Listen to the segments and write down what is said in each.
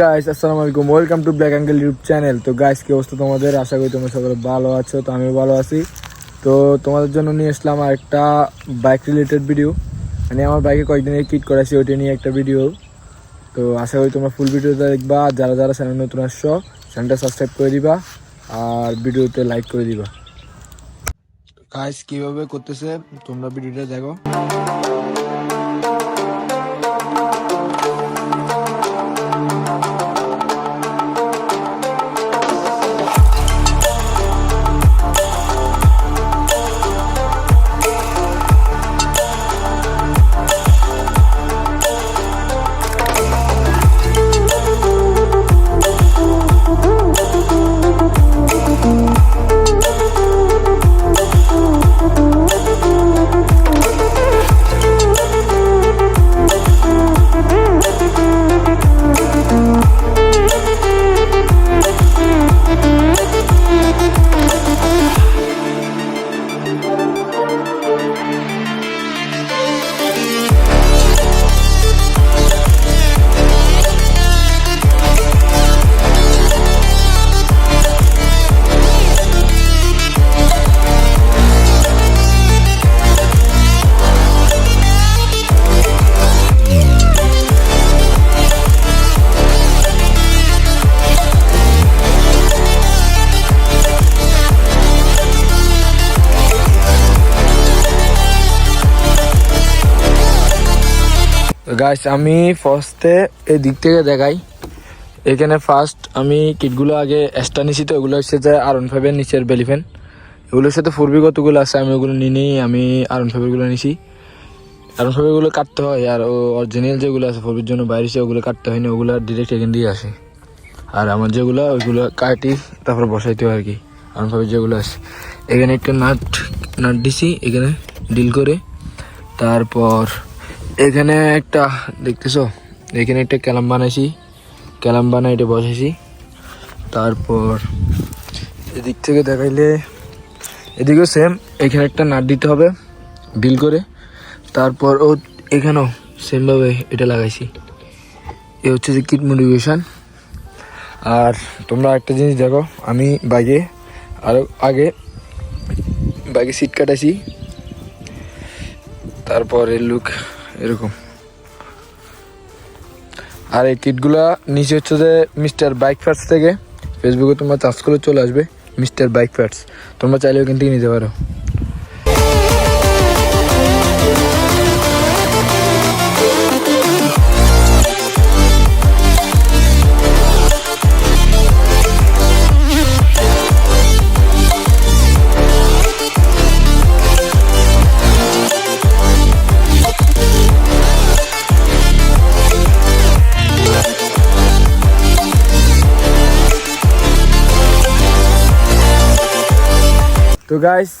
Guys আসসালামু আলাইকুম। Welcome to black angle YouTube channel তো গাইস কি অবস্থা তোমাদের? আশা করি তোমরা সকলে ভালো আছো, তো আমিও ভালো আছি। তো তোমাদের জন্য নিয়ে আসলাম আর একটা বাইক রিলেটেড ভিডিও মানে আমার বাইকে কয়েকদিন আগে কিট করাছি ওইটা নিয়ে একটা ভিডিও তো আশা করি তোমরা ফুল ভিডিওটা দেখবা। যারা যারা চ্যানেল নতুন আসছো চ্যানেলটা সাবস্ক্রাইব করে দিবা। আর ভিডিওতে লাইক করে দিবা। গাইস কীভাবে করতেছে তোমরা ভিডিওটা দেখো। গাইস আমি ফার্স্টে এই দিক থেকে দেখাই। এখানে ফার্স্ট আমি কিটগুলো আগে এক্সট্রা নিছি তো ওগুলো হচ্ছে যে আর ওয়ান ফাইভের নিচের বেলিফেন এগুলোর সাথে ফুরবি কতগুলো আছে আমি ওগুলো নিয়ে নিই, আমি আর ওয়ান ফাইভেরগুলো নিছি। আর ওয়ান ফাইভেরগুলো কাটতে হয়, আর ও অরিজিনাল যেগুলো আছে ফুরবির জন্য বাইরে ওগুলো কাটতে হয় না ওগুলো ডিরেক্ট এখান দিয়ে আসে। আর আমার যেগুলো, ওইগুলো কাটি, তারপরে বসাইতে হয় আর কি। আর ওয়ান ফাইভের যেগুলো আছে। এখানে একটা নাট নাট দিছি, এখানে ডিল করে। তারপর এখানে একটা, দেখতেছো? এখানে একটা ক্যালাম বানাইছি। ক্যালাম বানাই এটা বসাইছি তারপর এদিক থেকে দেখাইলে, এদিকেও সেম এখানে একটা নাট দিতে হবে ডিল করে। তারপর ও এখানেও সেমভাবে এটা লাগাইছি। এ হচ্ছে যে কিট মোটিভেশন আর তোমরা একটা জিনিস দেখো, আমি বাইকে আরও আগে বাইকে সিট কাটাইছি। তারপর লুক এরকম। আর এই কিটগুলা নিচে হচ্ছে যে মিস্টার বাইক ফ্যাটস থেকে ফেসবুকে তোমরা চার্জ করে চলে আসবে, মিস্টার বাইক ফ্যাটস তোমরা চাইলেও থেকে নিতে পারো। গাইস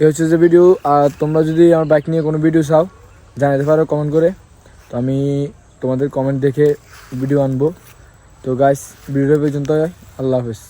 এই হচ্ছে যে ভিডিও আর তোমরা যদি আমার বাইক নিয়ে কোনো ভিডিও চাও, জানাতে পারো কমেন্ট করে। তো আমি তোমাদের কমেন্ট দেখে ভিডিও আনব। তো গাইস ভিডিওটা পর্যন্ত আল্লাহ হাফেজ।